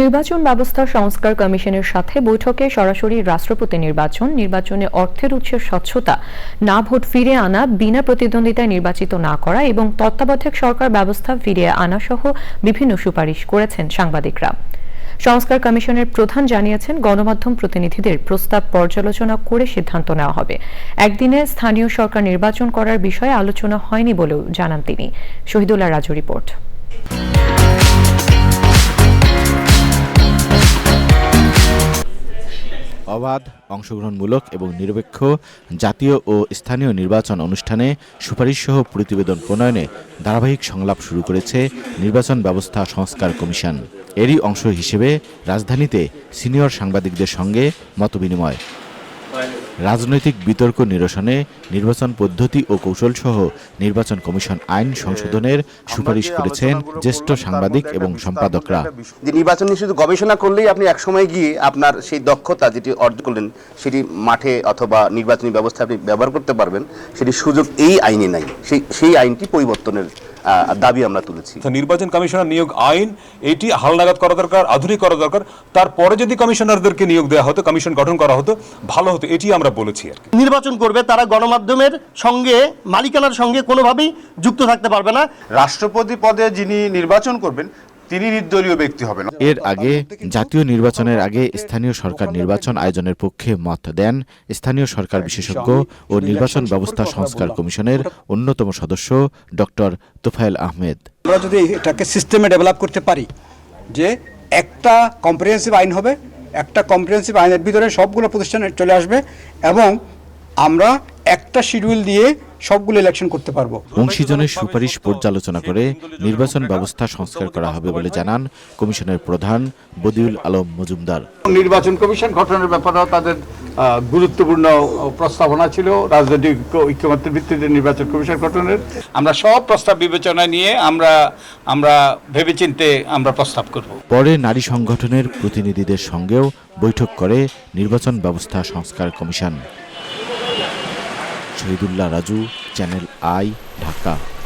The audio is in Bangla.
নির্বাচন ব্যবস্থা সংস্কার কমিশনের সাথে বৈঠকে সরাসরি রাষ্ট্রপতি নির্বাচন, নির্বাচনে অর্থের উৎসের স্বচ্ছতা, না ভোট ফিরে আনা, বিনা প্রতিদ্বন্দ্বিতায় নির্বাচিত না করা এবং তত্ত্বাবধায়ক সরকার ব্যবস্থা ফিরিয়ে আনা সহ বিভিন্ন সুপারিশ করেছেন সাংবাদিকরা। সংস্কার কমিশনের প্রধান জানিয়েছেন, গণমাধ্যম প্রতিনিধিদের প্রস্তাব পর্যালোচনা করে সিদ্ধান্ত নেওয়া হবে। একদিনে স্থানীয় সরকার নির্বাচন করার বিষয়ে আলোচনা হয়নি বলেও জানান তিনি। শহীদুল্লাহ রাজু রিপোর্ট। অবাধ, অংশগ্রহণমূলক এবং নিরপেক্ষ জাতীয় ও স্থানীয় নির্বাচন অনুষ্ঠানে সুপারিশসহ প্রতিবেদন প্রণয়নে ধারাবাহিক সংলাপ শুরু করেছে নির্বাচন ব্যবস্থা সংস্কার কমিশন। এরই অংশ হিসেবে রাজধানীতে সিনিয়র সাংবাদিকদের সঙ্গে মতবিনিময়। রাজনৈতিক বিতর্ক নিরসনে নির্বাচন পদ্ধতি ও কৌশলসহ নির্বাচন কমিশন আইন সংশোধনের সুপারিশ করেছেন জ্যেষ্ঠ সাংবাদিক এবং সম্পাদকরা। যে নির্বাচন নিয়ে শুধু গবেষণা করলেই আপনি একসময় গিয়ে আপনার সেই দক্ষতা যেটি অর্জন করলেন সেটি মাঠে অথবা নির্বাচনী ব্যবস্থা আপনি ব্যবহার করতে পারবেন সেটি সুযোগ এই আইনে নাই। সেই সেই আইনটি পরিবর্তনের দাবি আমরা তুলেছি। নির্বাচন কমিশনার নিয়োগ আইন এটি হালনাগাদ করা দরকার আধুনিক করা দরকার। তারপরে যদি কমিশনারদেরকে নিয়োগ দেওয়া হতো কমিশন গঠন করা হতো ভালো হতো এটি আমরা বলেছি আর নির্বাচন করবে তারা গণমাধ্যমের সঙ্গে মালিকানার সঙ্গে কোনোভাবেই যুক্ত থাকতে পারবে না। রাষ্ট্রপতি পদে যিনি নির্বাচন করবেন তিনি নির্দলীয় ব্যক্তি হবেন। এর আগে জাতীয় নির্বাচনের আগে স্থানীয় সরকার নির্বাচন আয়োজনের পক্ষে মত দেন স্থানীয় সরকার বিশেষজ্ঞ ও নির্বাচন ব্যবস্থা সংস্কার কমিশনের অন্যতম সদস্য ডক্টর তোফায়েল আহমেদ। আমরা যদি এটাকে সিস্টেমে ডেভেলপ করতে পারি যে একটা কম্প্রিহেন্সিভ আইন হবে একটা কম্প্রিহেন্সিভ আইনের ভিতরে সবগুলো প্রতিষ্ঠানে চলে আসবে এবং আমরা একটা শিডিউল দিয়ে সবগুলো ইলেকশন করতে পারব। অংশীজনের সুপারিশ পর্যালোচনা করে নির্বাচন ব্যবস্থা সংস্কার করা হবে বলে জানান কমিশনের প্রধান বদিউল আলম মজুমদার। নির্বাচন কমিশন গঠনের ব্যাপারেও তাদের আহ, গুরুত্বপূর্ণ প্রস্তাবনা ছিল। রাজনৈতিক ঐক্যমত্যের ভিত্তিতে নির্বাচন কমিশন গঠনের। আমরা সব প্রস্তাব বিবেচনা নিয়ে আমরা আমরা ভেবেচিন্তে আমরা প্রস্তাব করব। পরে নারী সংগঠনের প্রতিনিধিদের সঙ্গেও বৈঠক করে নির্বাচন ব্যবস্থা সংস্কার commission. Shahidullah Raju Channel i Dhaka